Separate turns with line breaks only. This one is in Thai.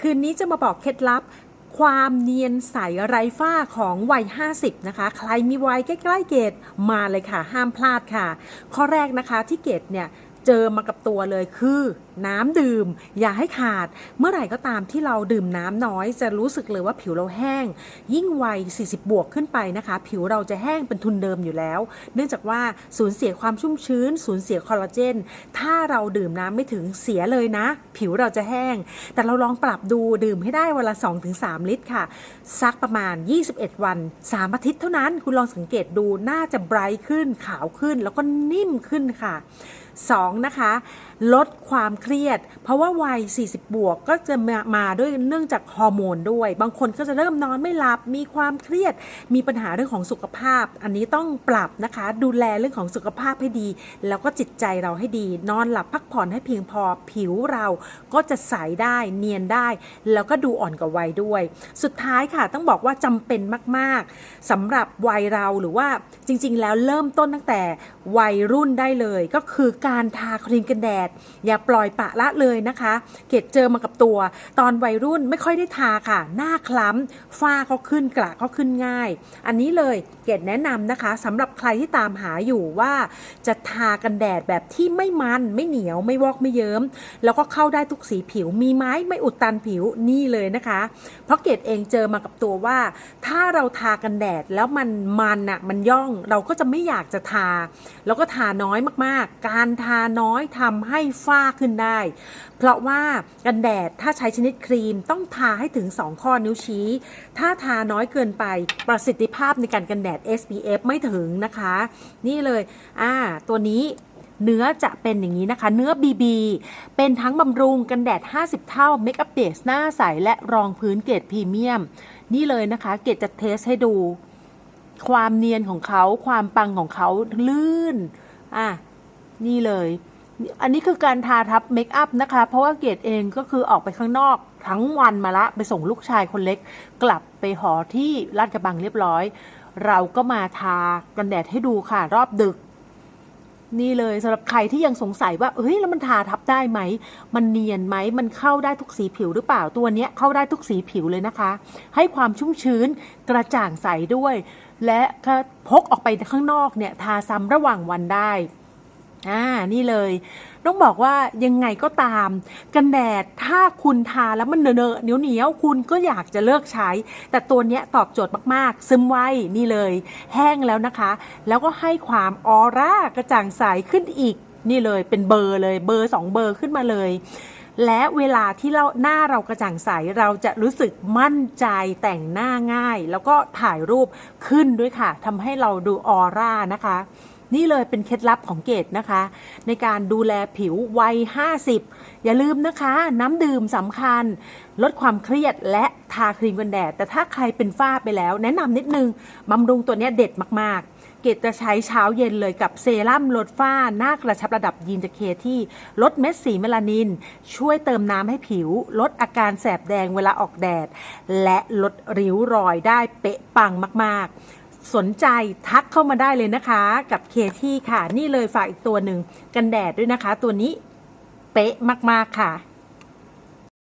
คืนนี้จะมาบอกเคล็ดลับ ความเนียนใสไร้ฝ้าของวัย 50 นะคะ ใครมีวัยใกล้ๆเกตมาเลยค่ะ ห้ามพลาดค่ะ ข้อแรกนะคะที่เกตเนี่ยเจอมากับตัวเลยคือ น้ำดื่ม อย่าให้ขาด เมื่อไหร่ก็ตามที่เราดื่มน้ำน้อย จะรู้สึกเลยว่าผิวเราแห้ง ยิ่งวัย 40 บวกขึ้นไปนะคะ ผิวเราจะแห้งเป็นทุนเดิมอยู่แล้ว เนื่องจากว่าสูญเสียความชุ่มชื้น สูญเสียคอลลาเจน ถ้าเราดื่มน้ำไม่ถึงเสียเลยนะ ผิวเราจะแห้ง แต่เราลองปรับดูดื่มให้ได้วันละ 2-3 ลิตรค่ะ สักประมาณ 21 วัน 3 อาทิตย์เท่านั้น คุณลองสังเกตดูน่าจะไบรท์ขึ้นขาวขึ้น แล้วก็นิ่มขึ้นค่ะ 2. นะคะ ลดความเครียด เพราะว่าวัย 40 บวกก็จะมามาด้วยเนื่องจากฮอร์โมนด้วย บางคนก็จะเริ่มนอนไม่หลับ มีความเครียด มีปัญหาเรื่องของสุขภาพ อันนี้ต้องปรับนะคะ ดูแลเรื่องของสุขภาพให้ดี แล้วก็จิตใจเราให้ดี นอนหลับพักผ่อนให้เพียงพอ ผิวเราก็จะใสได้เนียนได้ แล้วก็ดูอ่อนกว่าวัยด้วย สุดท้ายค่ะต้องบอกว่าจำเป็นมาก ๆสำหรับวัยเราหรือว่าจริง ๆ แล้วเริ่มต้นตั้งแต่วัยรุ่นได้เลย ก็คือการทาครีมกันแดด อย่าปล่อยปละละเลยนะคะ เกดเจอมากับตัว ตอนวัยรุ่นไม่ค่อยได้ทาค่ะ หน้าคล้ำฝ้าก็ขึ้นกระก็ขึ้นง่าย อันนี้เลยเกดแนะนำนะคะสำหรับใครที่ตามหาอยู่ว่า จะทากันแดดแบบที่ไม่มันไม่เหนียวไม่วอกไม่เยิ้ม แล้วก็เข้าได้ทุกสีผิว มีไม้ไม่อุดตันผิวนี่เลยนะคะ เพราะเกดเองเจอมากับตัวว่า ถ้าเราทากันแดดแล้วมันมันอะมันย่องเราก็จะไม่อยากจะทา แล้วก็ทาน้อยมากๆ การทาน้อยทำให้ฝ้าขึ้นได้เพราะว่ากันแดดถ้าใช้ชนิดครีมต้องทาให้ถึง 2 ข้อนิ้วชี้ ถ้าทาน้อยเกินไปประสิทธิภาพในการกันแดด SPF ไม่ถึงนะคะ นี่เลยอ่าตัวนี้เนื้อจะเป็นอย่างนี้นะคะ เนื้อ BB เป็นทั้งบำรุงกันแดด 50 เท่าเมคอัพเบสหน้าใส และรองพื้นเกรดพรีเมียม นี่เลยนะคะ เกรดจะเทสให้ดู ความเนียนของเขา ความปังของเขาลื่น อะ นี่เลย อันนี้คือการทาทับเมคอัพนะคะ เพราะว่าเกดเองก็คือออกไปข้างนอกทั้งวันมาละ ไปส่งลูกชายคนเล็ก กลับไปหอที่ลาดกระบังเรียบร้อย เราก็มาทากันแดดให้ดูค่ะ รอบดึก นี่เลยสำหรับใครที่ยังสงสัยว่าเฮ้ยแล้วมันทาทับได้ไหม มันเนียนไหมมันเข้าได้ทุกสีผิวหรือเปล่าตัวเนี้ยเข้าได้ทุกสีผิวเลยนะคะ ให้ความชุ่มชื้นกระจ่างใสด้วย และพกออกไปข้างนอกเนี่ยทาซ้ำระหว่างวันได้ อ่า นี่เลย ต้องบอกว่ายังไงก็ตาม กันแดดถ้าคุณทาแล้วมันเนอะๆเหนียวเหนียวคุณก็อยากจะเลิกใช้ แต่ตัวเนี้ยตอบโจทย์มากๆ ซึมไวนี่เลย แห้งแล้วนะคะ แล้วก็ให้ความออร่ากระจ่างใสขึ้นอีก นี่เลยเป็นเบอร์เลยเบอร์สองเบอร์ขึ้นมาเลยและเวลาที่เราหน้าเรากระจ่างใสเราจะรู้สึกมั่นใจแต่งหน้าง่าย แล้วก็ถ่ายรูปขึ้นด้วยค่ะทำให้เราดูออร่านะคะ นี่เลยเป็นเคล็ดลับของเกดนะคะ ในการดูแลผิววัย 50 อย่าลืมนะคะ น้ำดื่มสำคัญ ลดความเครียดและทาครีมกันแดด แต่ถ้าใครเป็นฝ้าไปแล้ว แนะนำนิดนึงบำรุงตัวนี้เด็ดมากๆ เกดจะใช้เช้าเย็นเลยกับเซรั่มลดฝ้า หน้ากระชับระดับยีนจะเคที่ลดเม็ดสีเมลานิน ช่วยเติมน้ำให้ผิว ลดอาการแสบแดงเวลาออกแดด และลดริ้วรอยได้เป๊ะปังมากๆ สนใจทักเข้ามาได้เลยนะคะ กับเคที่ค่ะ นี่เลยฝากอีกตัวหนึ่งกันแดดด้วยนะคะ ตัวนี้เป๊ะมากๆค่ะ